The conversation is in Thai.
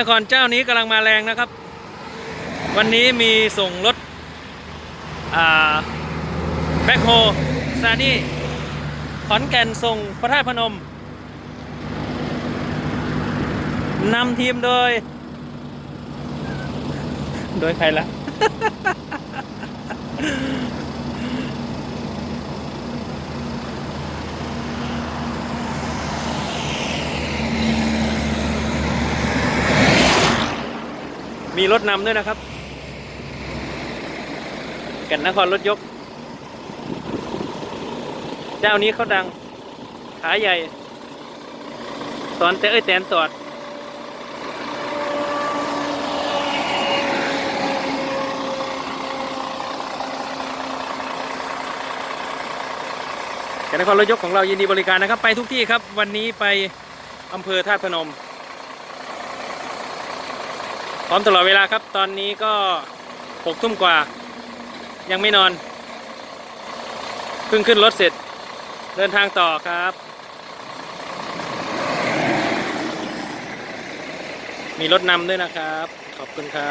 นครเจ้านี้กำลังมาแรงนะครับ วันนี้มีส่งรถอ่าแบ็คโฮซานี่ขอนแก่นส่งพระธาตุพนมนำทีมโดย โดยใครล่ะ มีรถนำด้วยนะครับแก่นนครรถยก เจ้านี้เขาดัง ขาใหญ่ ตอนแต่เอ้ยแตนตอดแก่นนครรถยกของเรายินดีบริการนะครับ ไปทุกที่ครับ วันนี้ไปอำเภอธาตุพนม ร้อมตลอดเวลาครับ ตอนนี้ก็หกทุ่มกว่า ยังไม่นอน เพิ่งขึ้นรถเสร็จ เดินทางต่อครับ มีรถนำด้วยนะครับ ขอบคุณครับ